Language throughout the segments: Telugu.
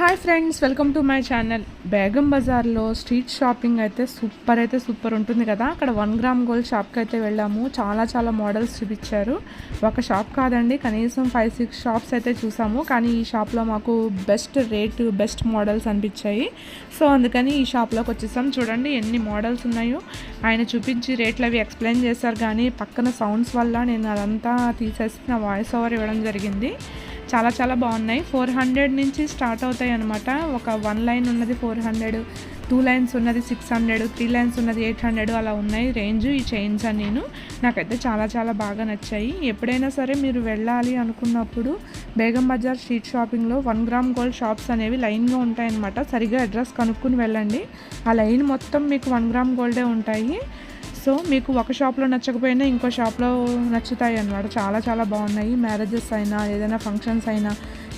Hi friends welcome to my channel Begum బజార్లో స్ట్రీట్ షాపింగ్ అయితే సూపర్ అయితే సూపర్ ఉంటుంది కదా. అక్కడ వన్ గ్రామ్ గోల్డ్ షాప్కి అయితే వెళ్ళాము. చాలా చాలా మోడల్స్ చూపించారు. ఒక షాప్ కాదండి కనీసం ఫైవ్ సిక్స్ షాప్స్ అయితే చూసాము. కానీ ఈ షాప్లో మాకు బెస్ట్ రేటు బెస్ట్ మోడల్స్ అనిపించాయి. సో అందుకని ఈ షాప్లోకి వచ్చేసాం. చూడండి ఎన్ని మోడల్స్ ఉన్నాయో. ఆయన చూపించి రేట్లు అవి ఎక్స్ప్లెయిన్ చేశారు. కానీ పక్కన సౌండ్స్ వల్ల నేను అదంతా తీసేసి నా వాయిస్ ఓవర్ ఇవ్వడం జరిగింది. చాలా చాలా బాగున్నాయి. ఫోర్ హండ్రెడ్ నుంచి స్టార్ట్ అవుతాయి అనమాట ఒక వన్ లైన్ ఉన్నది ఫోర్ హండ్రెడ్ టూ లైన్స్ ఉన్నది సిక్స్ హండ్రెడ్ త్రీ లైన్స్ ఉన్నది ఎయిట్ హండ్రెడ్ అలా ఉన్నాయి రేంజ్ ఈ చైన్స్ అని నేను. నాకైతే చాలా చాలా బాగా నచ్చాయి. ఎప్పుడైనా సరే మీరు వెళ్ళాలి అనుకున్నప్పుడు బేగం బజార్ స్ట్రీట్ షాపింగ్లో వన్ గ్రామ్ గోల్డ్ షాప్స్ అనేవి లైన్గా ఉంటాయన్నమాట. సరిగా అడ్రస్ కనుక్కుని వెళ్ళండి. ఆ లైన్ మొత్తం మీకు వన్ గ్రామ్ గోల్డే ఉంటాయి. సో మీకు ఒక షాప్లో నచ్చకపోయినా ఇంకో షాప్లో నచ్చుతాయి అన్నమాట. చాలా చాలా బాగున్నాయి. మ్యారేజెస్ అయినా ఏదైనా ఫంక్షన్స్ అయినా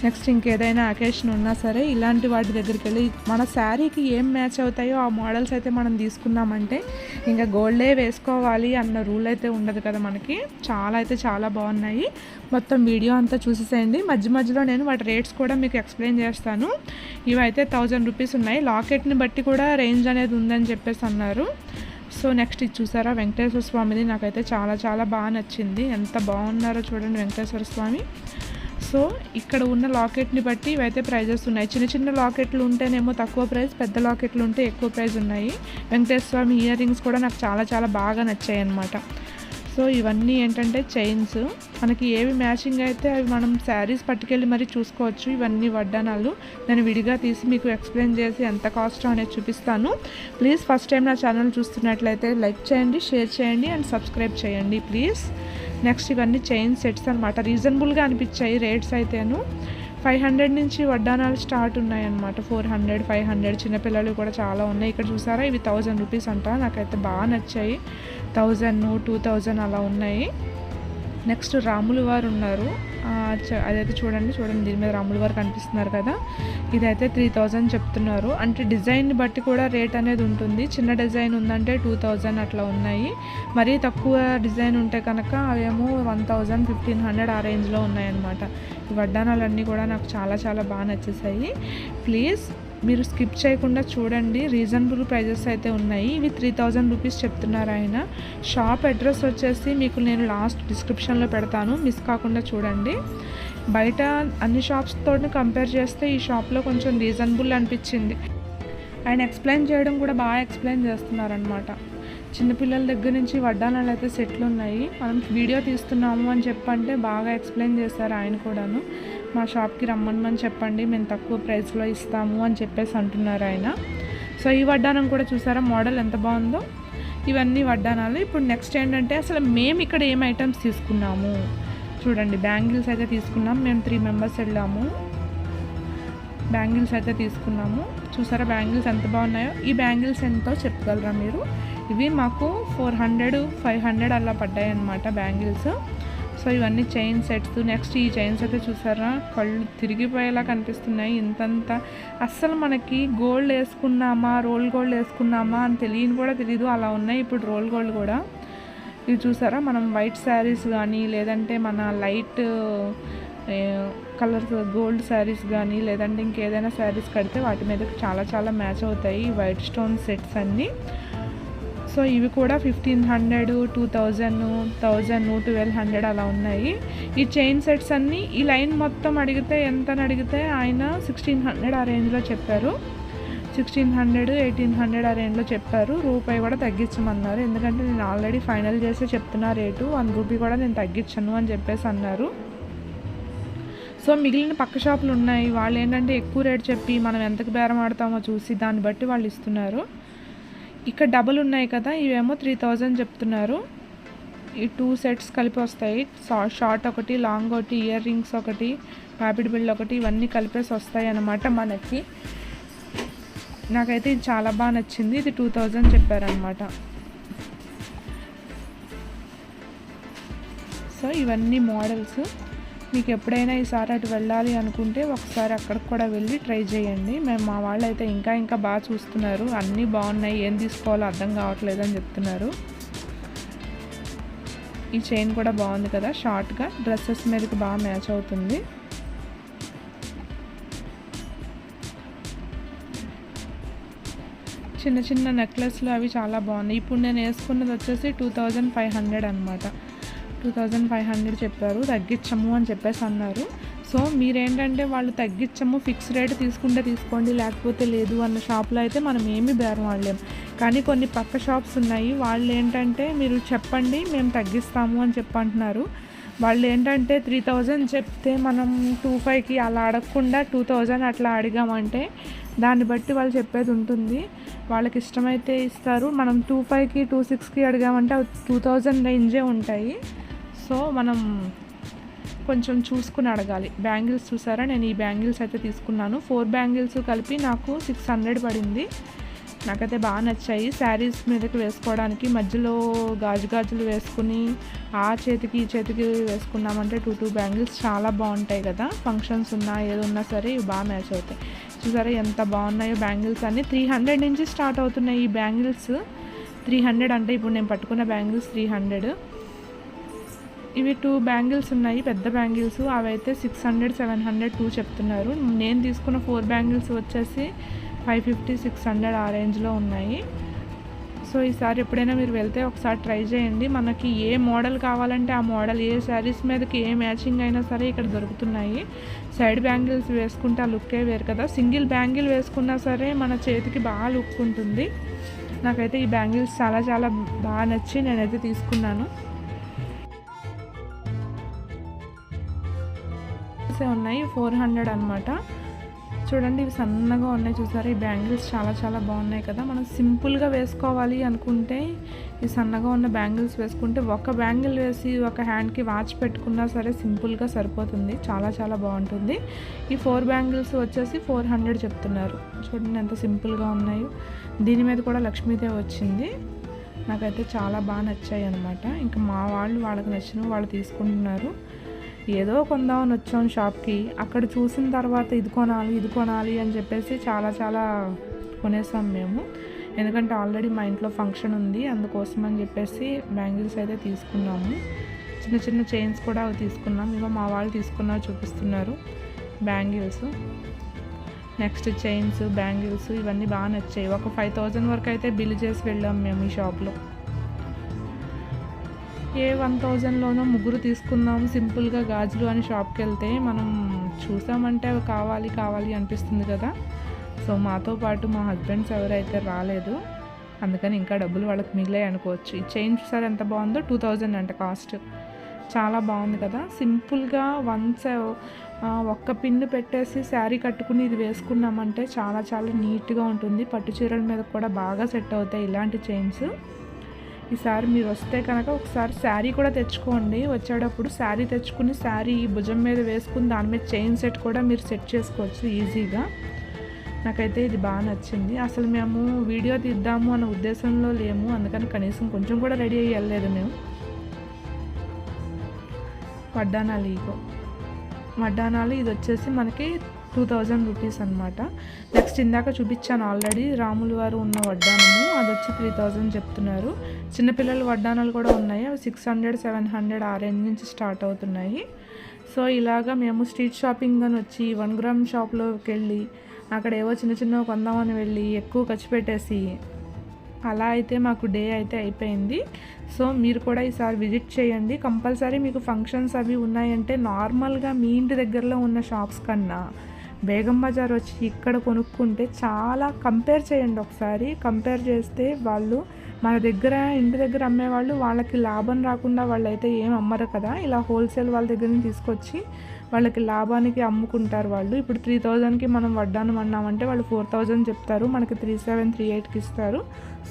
నెక్స్ట్ ఇంకేదైనా అకేషన్ ఉన్నా సరే ఇలాంటి వాటి దగ్గరికి వెళ్ళి మన శారీకి ఏం మ్యాచ్ అవుతాయో ఆ మోడల్స్ అయితే మనం తీసుకున్నామంటే ఇంకా గోల్డే వేసుకోవాలి అన్న రూల్ అయితే ఉండదు కదా మనకి. చాలా అయితే చాలా బాగున్నాయి. మొత్తం వీడియో అంతా చూసేసేయండి. మధ్య మధ్యలో నేను వాటి రేట్స్ కూడా మీకు ఎక్స్ప్లెయిన్ చేస్తాను. ఇవైతే థౌజండ్ రూపీస్ ఉన్నాయి. లాకెట్ని బట్టి కూడా రేంజ్ అనేది ఉందని చెప్పేసి అన్నారు. సో నెక్స్ట్ ఇది చూసారా? వెంకటేశ్వర స్వామిది నాకైతే చాలా చాలా బాగా నచ్చింది. ఎంత బాగున్నారో చూడండి వెంకటేశ్వర స్వామి. సో ఇక్కడ ఉన్న లాకెట్ని బట్టి ఇవైతే ప్రైజెస్ ఉన్నాయి. చిన్న చిన్న లాకెట్లు ఉంటేనేమో తక్కువ ప్రైస్ పెద్ద లాకెట్లు ఉంటే ఎక్కువ ప్రైస్ ఉన్నాయి. వెంకటేశ్వర స్వామి ఇయర్ రింగ్స్ కూడా నాకు చాలా చాలా బాగా నచ్చాయి అన్నమాట సో ఇవన్నీ ఏంటంటే చైన్స్. మనకి ఏవి మ్యాచింగ్ అయితే అవి మనం శారీస్ పట్టుకెళ్ళి మరీ చూసుకోవచ్చు. ఇవన్నీ వడ్డానాలు నేను విడిగా తీసి మీకు ఎక్స్ప్లెయిన్ చేసి ఎంత కాస్ట్ అనేది చూపిస్తాను. ప్లీజ్ ఫస్ట్ టైం నా ఛానల్ చూస్తున్నట్లయితే లైక్ చేయండి షేర్ చేయండి అండ్ సబ్స్క్రైబ్ చేయండి ప్లీజ్. నెక్స్ట్ ఇవన్నీ చైన్ సెట్స్ అనమాట రీజనబుల్గా అనిపించాయి రేట్స్ అయితేను. ఫైవ్ హండ్రెడ్ నుంచి వడ్డానాలు స్టార్ట్ ఉన్నాయన్నమాట. ఫోర్ హండ్రెడ్ ఫైవ్ హండ్రెడ్ చిన్నపిల్లలు కూడా చాలా ఉన్నాయి. ఇక్కడ చూసారా? ఇవి థౌజండ్ రూపీస్ అంట. నాకైతే బాగా నచ్చాయి. థౌజండ్ టూ థౌజండ్ అలా ఉన్నాయి. నెక్స్ట్ రాములు వారు ఉన్నారు. అదైతే చూడండి చూడండి దీని మీద రాములు వారు కనిపిస్తున్నారు కదా. ఇదైతే త్రీ థౌజండ్ చెప్తున్నారు. అంటే డిజైన్ బట్టి కూడా రేట్ అనేది ఉంటుంది. చిన్న డిజైన్ ఉందంటే టూ థౌజండ్ అట్లా ఉన్నాయి. మరీ తక్కువ డిజైన్ ఉంటే కనుక అవేమో వన్ థౌజండ్ ఫిఫ్టీన్ హండ్రెడ్ ఆ రేంజ్లో ఉన్నాయన్నమాట. ఈ వడ్డానాలన్నీ కూడా నాకు చాలా చాలా బాగా నచ్చేసాయి. ప్లీజ్ మీరు స్కిప్ చేయకుండా చూడండి. రీజనబుల్ ప్రైజెస్ అయితే ఉన్నాయి. ఇవి త్రీ థౌజండ్ రూపీస్ చెప్తున్నారు ఆయన. షాప్ అడ్రస్ వచ్చేసి మీకు నేను లాస్ట్ డిస్క్రిప్షన్లో పెడతాను. మిస్ కాకుండా చూడండి. బయట అన్ని షాప్స్తో కంపేర్ చేస్తే ఈ షాప్లో కొంచెం రీజనబుల్ అనిపించింది. ఆయన ఎక్స్ప్లెయిన్ చేయడం కూడా బాగా ఎక్స్ప్లెయిన్ చేస్తున్నారనమాట చిన్నపిల్లల దగ్గర నుంచి వడ్డానాలు అయితే సెట్లు ఉన్నాయి. మనం వీడియో తీస్తున్నాము అని చెప్పంటే బాగా ఎక్స్ప్లెయిన్ చేశారు ఆయన కూడాను. మా షాప్కి రమ్మనమని చెప్పండి మేము తక్కువ ప్రైస్లో ఇస్తాము అని చెప్పేసి అంటున్నారు ఆయన. సో ఈ వడ్డానం కూడా చూసారా మోడల్ ఎంత బాగుందో? ఇవన్నీ వడ్డానాలు ఇప్పుడు నెక్స్ట్ ఏంటంటే అసలు మేము ఇక్కడ ఏం ఐటమ్స్ తీసుకున్నాము? చూడండి బ్యాంగిల్స్ అయితే తీసుకున్నాం మేము త్రీ మెంబర్స్ వెళ్ళాము. బ్యాంగిల్స్ అయితే తీసుకున్నాము. చూసారా బ్యాంగిల్స్ ఎంత బాగున్నాయో? ఈ బ్యాంగిల్స్ ఎంతో చెప్పగలరా మీరు? ఇవి మాకు ఫోర్ హండ్రెడ్ ఫైవ్ హండ్రెడ్ అలా పడ్డాయి అన్నమాట బ్యాంగిల్స్. సో ఇవన్నీ చైన్ సెట్స్. నెక్స్ట్ ఈ చైన్స్ అయితే చూసారా? కళ్ళు తిరిగిపోయేలా కనిపిస్తున్నాయి. ఇంతంత అస్సలు మనకి గోల్డ్ వేసుకున్నామా? రోల్ గోల్డ్ వేసుకున్నామా అని తెలియని కూడా తెలియదు అలా ఉన్నాయి ఇప్పుడు రోల్ గోల్డ్ కూడా. ఇవి చూసారా? మనం వైట్ శారీస్ కానీ లేదంటే మన లైట్ కలర్స్ గోల్డ్ శారీస్ కానీ లేదంటే ఇంకేదైనా శారీస్ కడితే వాటి మీద చాలా చాలా మ్యాచ్ అవుతాయి. వైట్ స్టోన్ సెట్స్ అన్నీ. సో ఇవి కూడా fifteen hundred two thousand thousand twelve hundred అలా ఉన్నాయి. ఈ చైన్ సెట్స్ అన్నీ ఈ లైన్ మొత్తం అడిగితే ఎంత అని అడిగితే ఆయన సిక్స్టీన్ హండ్రెడ్ ఆ రేంజ్లో చెప్పారు. సిక్స్టీన్ హండ్రెడ్ ఎయిటీన్ హండ్రెడ్ ఆ రేంజ్లో చెప్పారు. రూపాయి కూడా తగ్గించమన్నారు. ఎందుకంటే నేను ఆల్రెడీ ఫైనల్ చేసి చెప్తున్నా రేటు. వన్ రూపీ కూడా నేను తగ్గించను అని చెప్పేసి అన్నారు. సో మిగిలిన పక్క షాపులు ఉన్నాయి. వాళ్ళు ఏంటంటే ఎక్కువ రేట్ చెప్పి మనం ఎంతకు బేరం ఆడతామో చూసి దాన్ని బట్టి వాళ్ళు ఇస్తున్నారు. ఇక్కడ డబుల్ ఉన్నాయి కదా ఇవేమో త్రీ థౌజండ్ చెప్తున్నారు. ఈ టూ సెట్స్ కలిపి వస్తాయి. షార్ట్ ఒకటి లాంగ్ ఒకటి ఇయర్ రింగ్స్ ఒకటి ప్యాపిడ్ బిల్ ఒకటి ఇవన్నీ కలిపేసి వస్తాయి అన్నమాట మనకి. నాకైతే ఇది చాలా బాగా నచ్చింది. ఇది టూ థౌజండ్ చెప్పారనమాట సో ఇవన్నీ మోడల్స్ మీకు ఎప్పుడైనా ఈసారి అటు వెళ్ళాలి అనుకుంటే ఒకసారి అక్కడికి కూడా వెళ్ళి ట్రై చేయండి. మేము మా వాళ్ళు అయితే ఇంకా ఇంకా బాగా చూస్తున్నారు. అన్నీ బాగున్నాయి. ఏం తీసుకోవాలో అర్థం కావట్లేదు అని చెప్తున్నారు. ఈ చైన్ కూడా బాగుంది కదా. షార్ట్గా డ్రెస్సెస్ మీదకి బాగా మ్యాచ్ అవుతుంది. చిన్న చిన్న నెక్లెస్లు అవి చాలా బాగున్నాయి. ఇప్పుడు నేను వేసుకున్నది వచ్చేసి టూ థౌజండ్ ఫైవ్ హండ్రెడ్ అనమాట టూ థౌజండ్ ఫైవ్ హండ్రెడ్ చెప్పారు తగ్గించము అని చెప్పేసి అన్నారు. సో మీరేంటంటే వాళ్ళు తగ్గించము ఫిక్స్ రేట్ తీసుకుంటే తీసుకోండి లేకపోతే లేదు అన్న షాప్లో అయితే మనం ఏమీ బేరం ఆడలేం కానీ కొన్ని పక్క షాప్స్ ఉన్నాయి వాళ్ళు ఏంటంటే మీరు చెప్పండి మేము తగ్గిస్తాము అని చెప్పంటున్నారు. వాళ్ళు ఏంటంటే త్రీ థౌజండ్ చెప్తే మనం టూ ఫైవ్కి అలా అడగకుండా టూ థౌజండ్ అట్లా అడిగామంటే దాన్ని బట్టి వాళ్ళు చెప్పేది ఉంటుంది. వాళ్ళకి ఇష్టమైతే ఇస్తారు. మనం టూ ఫైవ్కి టూ సిక్స్కి అడిగామంటే టూ థౌజండ్ రేంజే ఉంటాయి. సో మనం కొంచెం చూసుకుని అడగాలి. బ్యాంగిల్స్ చూసారా? నేను ఈ బ్యాంగిల్స్ అయితే తీసుకున్నాను. ఫోర్ బ్యాంగిల్స్ కలిపి నాకు సిక్స్ హండ్రెడ్ పడింది. నాకైతే బాగా నచ్చాయి. శారీస్ మీదకి వేసుకోవడానికి మధ్యలో గాజు గాజులు వేసుకుని ఆ చేతికి ఈ చేతికి వేసుకున్నామంటే టూ టూ బ్యాంగిల్స్ చాలా బాగుంటాయి కదా. ఫంక్షన్స్ ఉన్నా ఏదున్నా సరే ఇవి బాగా మ్యాచ్ అవుతాయి. చూసారా ఎంత బాగున్నాయో బ్యాంగిల్స్ అన్నీ. త్రీ హండ్రెడ్ నుంచి స్టార్ట్ అవుతున్నాయి ఈ బ్యాంగిల్స్. త్రీ హండ్రెడ్ అంటే ఇప్పుడు నేను పట్టుకున్న బ్యాంగిల్స్ త్రీ హండ్రెడ్. ఇవి టూ బ్యాంగిల్స్ ఉన్నాయి పెద్ద బ్యాంగిల్స్ అవి అయితే six hundred seven hundred two చెప్తున్నారు. నేను తీసుకున్న ఫోర్ బ్యాంగిల్స్ వచ్చేసి ఫైవ్ ఫిఫ్టీ సిక్స్ హండ్రెడ్ ఆ రేంజ్లో ఉన్నాయి. సో ఈసారి ఎప్పుడైనా మీరు వెళ్తే ఒకసారి ట్రై చేయండి. మనకి ఏ మోడల్ కావాలంటే ఆ మోడల్ ఏ శారీస్ మీదకి ఏ మ్యాచింగ్ అయినా సరే ఇక్కడ దొరుకుతున్నాయి. సైడ్ బ్యాంగిల్స్ వేసుకుంటే ఆ లుక్కే వేరు కదా. సింగిల్ బ్యాంగిల్ వేసుకున్నా సరే మన చేతికి బాగా లుక్ ఉంటుంది. నాకైతే ఈ బ్యాంగిల్స్ చాలా చాలా బాగా నచ్చి నేనైతే తీసుకున్నాను. ఉన్నాయి ఫోర్ హండ్రెడ్ అనమాట చూడండి ఇవి సన్నగా ఉన్నాయి చూసారా? ఈ బ్యాంగిల్స్ చాలా చాలా బాగున్నాయి కదా. మనం సింపుల్గా వేసుకోవాలి అనుకుంటే ఈ సన్నగా ఉన్న బ్యాంగిల్స్ వేసుకుంటే ఒక బ్యాంగిల్ వేసి ఒక హ్యాండ్కి వాచ్ పెట్టుకున్నా సరే సింపుల్గా సరిపోతుంది. చాలా చాలా బాగుంటుంది. ఈ ఫోర్ బ్యాంగిల్స్ వచ్చేసి ఫోర్ హండ్రెడ్ చెప్తున్నారు. చూడండి ఎంత సింపుల్గా ఉన్నాయి. దీని మీద కూడా లక్ష్మీదేవి వచ్చింది. నాకైతే చాలా బాగా నచ్చాయి అనమాట ఇంకా మా వాళ్ళు వాళ్ళకి నచ్చిన వాళ్ళు తీసుకుంటున్నారు. ఏదో కొందామని వచ్చాం షాప్కి. అక్కడ చూసిన తర్వాత ఇది కొనాలి ఇది కొనాలి అని చెప్పేసి చాలా చాలా కొనేసాం మేము. ఎందుకంటే ఆల్రెడీ మా ఇంట్లో ఫంక్షన్ ఉంది అందుకోసం అని చెప్పేసి బ్యాంగిల్స్ అయితే తీసుకున్నాము. చిన్న చిన్న చైన్స్ కూడా అవి తీసుకున్నాం. ఇగో మా వాళ్ళు తీసుకున్నారు చూపిస్తున్నారు బ్యాంగిల్స్. నెక్స్ట్ చైన్స్ బ్యాంగిల్స్ ఇవన్నీ బాగా నచ్చాయి. ఒక ఫైవ్ థౌజండ్ వరకు అయితే బిల్ చేసి వెళ్ళాం మేము ఈ షాప్లో. ఏ వన్ థౌజండ్లోనో ముగ్గురు తీసుకుందాం సింపుల్గా గాజులు అని షాప్కి వెళ్తే మనం చూసామంటే అవి కావాలి కావాలి అనిపిస్తుంది కదా. సో మాతో పాటు మా హస్బెండ్స్ ఎవరైతే రాలేదు అందుకని ఇంకా డబ్బులు వాళ్ళకి మిగిలాయి అనుకోవచ్చు. ఈ చైన్ చూసారు ఎంత బాగుందో? టూ థౌజండ్ అంట కాస్ట్. చాలా బాగుంది కదా. సింపుల్గా వన్స్ ఒక్క పిన్ను పెట్టేసి శారీ కట్టుకుని ఇది వేసుకున్నామంటే చాలా చాలా నీట్గా ఉంటుంది. పట్టు చీరల మీద కూడా బాగా సెట్ అవుతాయి ఇలాంటి చైన్స్. ఈసారి మీరు వస్తే కనుక ఒకసారి శారీ కూడా తెచ్చుకోండి. వచ్చేటప్పుడు శారీ తెచ్చుకుని శారీ భుజం మీద వేసుకుని దాని మీద చైన్ సెట్ కూడా మీరు సెట్ చేసుకోవచ్చు ఈజీగా. నాకైతే ఇది బాగా నచ్చింది. అసలు మేము వీడియో తీద్దాము అన్న ఉద్దేశంలో లేము. అందుకని కనీసం కొంచెం కూడా రెడీ అయ్యి వెళ్ళలేదు మేము. వడ్డానాలు ఈగో వడ్డానాలు ఇది వచ్చేసి మనకి టూ థౌజండ్ రూపీస్ అనమాట నెక్స్ట్ ఇందాక చూపించాను ఆల్రెడీ రాములు వారు ఉన్న వడ్డానము అది వచ్చి త్రీ థౌజండ్ చెప్తున్నారు చిన్నపిల్లల వడ్డానాలు కూడా ఉన్నాయి అవి సిక్స్ హండ్రెడ్ సెవెన్ హండ్రెడ్ ఆ రేంజ్ నుంచి స్టార్ట్ అవుతున్నాయి. సో ఇలాగా మేము స్ట్రీట్ షాపింగ్ అని వచ్చి వన్ గ్రామ్ షాప్లోకి వెళ్ళి అక్కడ ఏవో చిన్న చిన్నవి కొందామని వెళ్ళి ఎక్కువ ఖర్చు పెట్టేసి అలా అయితే మాకు డే అయితే అయిపోయింది. సో మీరు కూడా ఈసారి విజిట్ చేయండి. కంపల్సరీ మీకు ఫంక్షన్స్ అవి ఉన్నాయంటే నార్మల్గా మీ ఇంటి దగ్గరలో ఉన్న షాప్స్ కన్నా బేగం బజార్ వచ్చి ఇక్కడ కొనుక్కుంటే చాలా కంపేర్ చేయండి ఒకసారి. కంపేర్ చేస్తే వాళ్ళు మన దగ్గర ఇంటి దగ్గర అమ్మేవాళ్ళు వాళ్ళకి లాభం రాకుండా వాళ్ళు అయితే ఏం అమ్మరు కదా. ఇలా హోల్సేల్ వాళ్ళ దగ్గర నుంచి తీసుకొచ్చి వాళ్ళకి లాభానికి అమ్ముకుంటారు వాళ్ళు. ఇప్పుడు త్రీ థౌజండ్కి మనం వడ్డానం అన్నామంటే వాళ్ళు ఫోర్ థౌజండ్ చెప్తారు మనకి త్రీ సెవెన్ త్రీ ఎయిట్కి ఇస్తారు.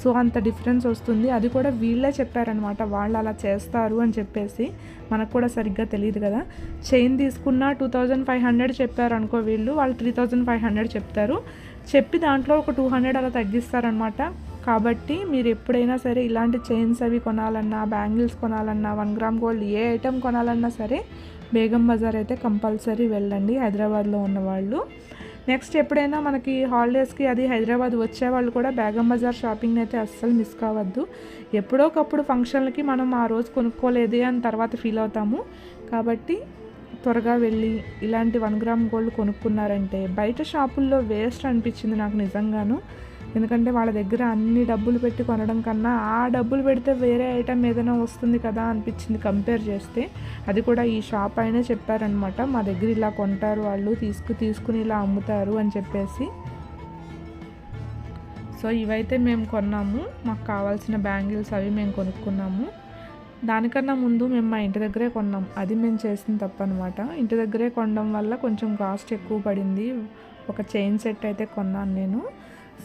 సో అంత డిఫరెన్స్ వస్తుంది. అది కూడా వీళ్ళే చెప్పారనమాట వాళ్ళు అలా చేస్తారు అని చెప్పేసి మనకు కూడా సరిగ్గా తెలియదు కదా. చైన్ తీసుకున్న టూ థౌజండ్ ఫైవ్ హండ్రెడ్ చెప్పారు అనుకో వీళ్ళు వాళ్ళు త్రీ థౌజండ్ ఫైవ్ హండ్రెడ్ చెప్తారు. చెప్పి దాంట్లో ఒక టూ హండ్రెడ్ అలా తగ్గిస్తారనమాట కాబట్టి మీరు ఎప్పుడైనా సరే ఇలాంటి చైన్స్ అవి కొనాలన్నా బ్యాంగిల్స్ కొనాలన్నా వన్ గ్రామ్ గోల్డ్ ఏ ఐటెం కొనాలన్నా సరే బేగం బజార్ అయితే కంపల్సరీ వెళ్ళండి హైదరాబాద్లో ఉన్నవాళ్ళు. నెక్స్ట్ ఎప్పుడైనా మనకి హాలిడేస్కి అది హైదరాబాద్ వచ్చే వాళ్ళు కూడా బేగం బజార్ షాపింగ్ అయితే అస్సలు మిస్ కావద్దు. ఎప్పుడోకప్పుడు ఫంక్షన్లకి మనం ఆ రోజు కొనుక్కోలేదే అని తర్వాత ఫీల్ అవుతాము. కాబట్టి త్వరగా వెళ్ళి ఇలాంటి వన్ గ్రామ్ గోల్డ్ కొనుక్కున్నారంటే బయట షాపుల్లో వేస్ట్ అనిపించింది నాకు నిజంగాను. ఎందుకంటే వాళ్ళ దగ్గర అన్ని డబ్బులు పెట్టి కొనడం కన్నా ఆ డబ్బులు పెడితే వేరే ఐటమ్ ఏదైనా వస్తుంది కదా అనిపించింది కంపేర్ చేస్తే. అది కూడా ఈ షాప్ అయినా చెప్పారనమాట. మా దగ్గర ఇలా కొంటారు వాళ్ళు తీసుకు తీసుకుని ఇలా అమ్ముతారు అని చెప్పేసి. సో ఇవైతే మేము కొన్నాము. మాకు కావాల్సిన బ్యాంగిల్స్ అవి మేము కొనుక్కున్నాము. దానికన్నా ముందు మేము మా ఇంటి దగ్గరే కొన్నాం. అది మేము చేసిన తప్పనమాట. ఇంటి దగ్గరే కొనడం వల్ల కొంచెం కాస్ట్ ఎక్కువ పడింది. ఒక చైన్ సెట్ అయితే కొన్నాను నేను.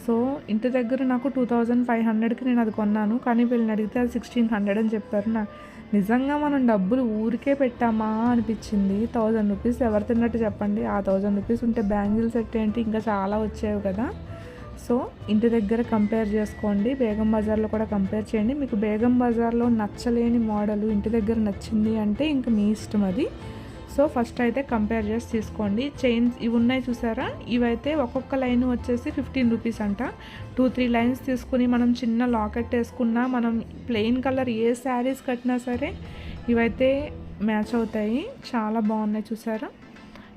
సో ఇంటి దగ్గర నాకు టూ థౌజండ్ ఫైవ్ హండ్రెడ్కి నేను అది కొన్నాను. కానీ వీళ్ళని అడిగితే అది సిక్స్టీన్ హండ్రెడ్ అని చెప్పారు. నా నిజంగా మనం డబ్బులు ఊరికే పెట్టామా అనిపించింది. థౌజండ్ రూపీస్ ఎవరు తిన్నట్టు చెప్పండి. ఆ థౌజండ్ రూపీస్ ఉంటే బ్యాంగిల్ సెట్ ఏంటి? ఇంకా చాలా వచ్చేవి కదా. సో ఇంటి దగ్గర కంపేర్ చేసుకోండి. బేగం బజార్లో కూడా కంపేర్ చేయండి. మీకు బేగం బజార్లో నచ్చలేని మోడల్ ఇంటి దగ్గర నచ్చింది అంటే ఇంక మీ ఇష్టం అది. సో ఫస్ట్ అయితే కంపేర్ చేసి తీసుకోండి. చైన్స్ ఇవి ఉన్నాయి చూసారా? ఇవైతే ఒక్కొక్క లైన్ వచ్చేసి ఫిఫ్టీన్ రూపీస్ అంట. టూ త్రీ లైన్స్ తీసుకుని మనం చిన్న లాకెట్ వేసుకున్నా మనం ప్లెయిన్ కలర్ ఏ శారీస్ కట్టినా సరే ఇవైతే మ్యాచ్ అవుతాయి. చాలా బాగున్నాయి చూసారా?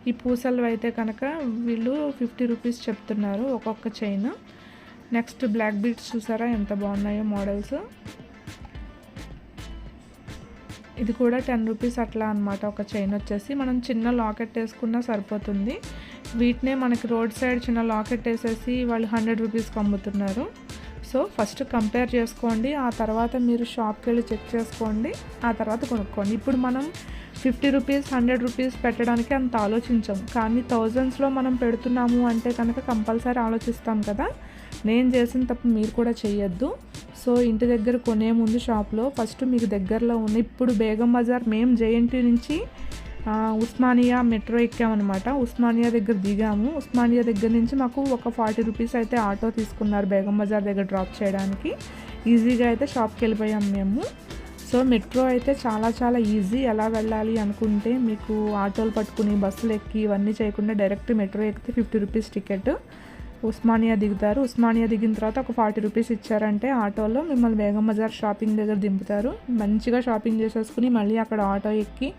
ఈ పూసలు అయితే కనుక వీళ్ళు ఫిఫ్టీ రూపీస్ చెప్తున్నారు ఒక్కొక్క చైన్. నెక్స్ట్ బ్లాక్ బీట్స్ చూసారా? ఎంత బాగున్నాయో మోడల్స్. ఇది కూడా టెన్ రూపీస్ అట్లా అనమాట ఒక చైన్ వచ్చేసి మనం చిన్న లాకెట్ వేసుకున్నా సరిపోతుంది. వీటినే మనకి రోడ్ సైడ్ చిన్న లాకెట్ వేసేసి వాళ్ళు హండ్రెడ్ రూపీస్కి అమ్ముతున్నారు. సో ఫస్ట్ కంపేర్ చేసుకోండి. ఆ తర్వాత మీరు షాప్కి వెళ్ళి చెక్ చేసుకోండి. ఆ తర్వాత కొనుక్కోండి. ఇప్పుడు మనం ఫిఫ్టీ రూపీస్ హండ్రెడ్ రూపీస్ పెట్టడానికి అంత ఆలోచించాం. కానీ థౌజండ్స్లో మనం పెడుతున్నాము అంటే కనుక కంపల్సరీ ఆలోచిస్తాం కదా. నేను చేసిన తప్పు మీరు కూడా చేయొద్దు సో ఇంటి దగ్గర కొనే ముందు షాప్లో ఫస్ట్ మీకు దగ్గరలో ఉన్న ఇప్పుడు బేగం బజార్ మేము జేఎన్టీ నుంచి ఉస్మానియా మెట్రో ఎక్కామన్నమాట. ఉస్మానియా దగ్గర దిగాము. ఉస్మానియా దగ్గర నుంచి మాకు ఒక ఫార్టీ రూపీస్ అయితే ఆటో తీసుకున్నారు బేగం బజార్ దగ్గర డ్రాప్ చేయడానికి. ఈజీగా అయితే షాప్కి వెళ్ళిపోయాం మేము. సో మెట్రో అయితే చాలా చాలా ఈజీ. ఎలా వెళ్ళాలి అనుకుంటే మీకు ఆటోలు పట్టుకుని బస్సులు ఎక్కి ఇవన్నీ చేయకుండా డైరెక్ట్ మెట్రో ఎక్కితే ఫిఫ్టీ రూపీస్ టికెట్. ఉస్మానియా దిగుతారు. ఉస్మానియా దిగిన తర్వాత ఒక ఫార్టీ రూపీస్ ఇచ్చారంటే ఆటోలో మిమ్మల్ని బేగం బజార్ షాపింగ్ దగ్గర దింపుతారు. మంచిగా షాపింగ్ చేసేసుకుని మళ్ళీ అక్కడ ఆటో ఎక్కి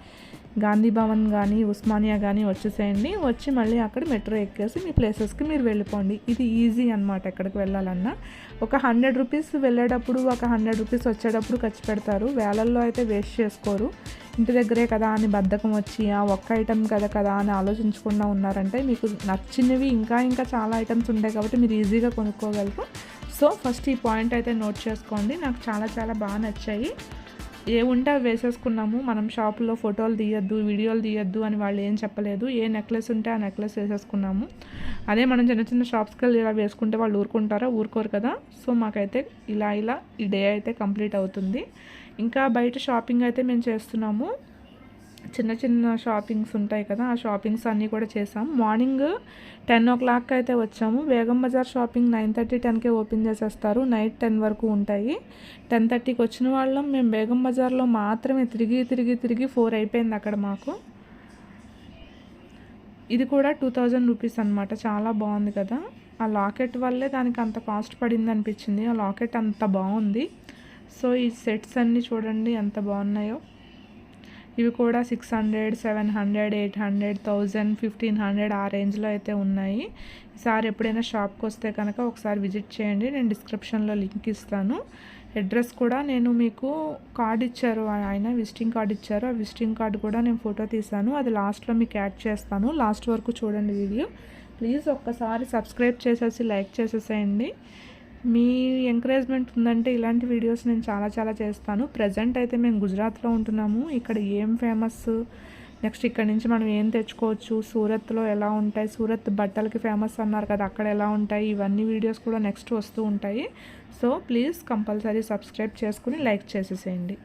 గాంధీ భవన్ కానీ ఉస్మానియా కానీ వచ్చేసేయండి. వచ్చి మళ్ళీ అక్కడ మెట్రో ఎక్కేసి మీ ప్లేసెస్కి మీరు వెళ్ళిపోండి. ఇది ఈజీ అనమాట ఎక్కడికి వెళ్ళాలన్నా. ఒక హండ్రెడ్ రూపీస్ వెళ్ళేటప్పుడు ఒక హండ్రెడ్ రూపీస్ వచ్చేటప్పుడు ఖర్చు పెడతారు. వేలల్లో అయితే వేస్ట్ చేసుకోరు. ఇంటి దగ్గరే కదా అని బద్ధకం వచ్చి ఆ ఒక్క ఐటెం కదా కదా అని ఆలోచించకుండా ఉన్నారంటే మీకు నచ్చినవి ఇంకా ఇంకా చాలా ఐటమ్స్ ఉంటాయి కాబట్టి మీరు ఈజీగా కొనుక్కోగలరు. సో ఫస్ట్ ఈ పాయింట్ అయితే నోట్ చేసుకోండి. నాకు చాలా చాలా బాగా నచ్చాయి. ఏ ఉంటే అవి వేసేసుకున్నాము. మనం షాపులో ఫోటోలు తీయద్దు వీడియోలు తీయద్దు అని వాళ్ళు ఏం చెప్పలేదు. ఏ నెక్లెస్ ఉంటే ఆ నెక్లెస్ వేసేసుకున్నాము. అదే మనం చిన్న చిన్న షాప్స్కి వెళ్ళి ఇలా వేసుకుంటే వాళ్ళు ఊరుకుంటారా? ఊరుకోరు కదా. సో మాకైతే ఇలా ఇలా ఈ డే అయితే కంప్లీట్ అవుతుంది. ఇంకా బయట షాపింగ్ అయితే మేము చేస్తున్నాము. చిన్న చిన్న షాపింగ్స్ ఉంటాయి కదా ఆ షాపింగ్స్ అన్నీ కూడా చేసాం. మార్నింగ్ టెన్ ఓ క్లాక్ అయితే వచ్చాము. Begum Bazar shopping nine thirty ten K open చేసేస్తారు. నైట్ టెన్ వరకు ఉంటాయి. టెన్ థర్టీకి వచ్చిన వాళ్ళం. మేము బేగం బజార్లో మాత్రమే తిరిగి తిరిగి తిరిగి ఫోర్ అయిపోయింది అక్కడ మాకు. ఇది కూడా టూ థౌజండ్ రూపీస్ అనమాట చాలా బాగుంది కదా. ఆ లాకెట్ వల్లే దానికి అంత కాస్ట్ పడింది అనిపించింది. ఆ లాకెట్ అంత బాగుంది. సో ఈ సెట్స్ అన్నీ చూడండి ఎంత బాగున్నాయో. ఇవి కూడా six hundred seven hundred eight hundred thousand fifteen hundred ఆ రేంజ్లో అయితే ఉన్నాయి. ఈసారి ఎప్పుడైనా షాప్కి వస్తే కనుక ఒకసారి విజిట్ చేయండి. నేను డిస్క్రిప్షన్లో లింక్ ఇస్తాను. అడ్రస్ కూడా నేను మీకు కార్డ్ ఇచ్చారు. ఆయన విజిటింగ్ కార్డ్ ఇచ్చారు. ఆ విజిటింగ్ కార్డు కూడా నేను ఫోటో తీశాను. అది లాస్ట్లో మీకు యాడ్ చేస్తాను. లాస్ట్ వరకు చూడండి వీడియో. ప్లీజ్ ఒక్కసారి సబ్స్క్రైబ్ చేసేసి లైక్ చేసేసేయండి. మీ ఎంకరేజ్మెంట్ ఉందంటే ఇలాంటి వీడియోస్ నేను చాలా చాలా చేస్తాను. ప్రజెంట్ అయితే మేము గుజరాత్లో ఉంటున్నాము. ఇక్కడ ఏం ఫేమస్ నెక్స్ట్ ఇక్కడ నుంచి మనం ఏం తెచ్చుకోవచ్చు? సూరత్లో ఎలా ఉంటాయి? సూరత్ బట్టలకి ఫేమస్ అన్నారు కదా అక్కడ ఎలా ఉంటాయి? ఇవన్నీ వీడియోస్ కూడా నెక్స్ట్ వస్తూ ఉంటాయి. సో ప్లీజ్ కంపల్సరీ సబ్స్క్రైబ్ చేసుకుని లైక్ చేసేసేయండి.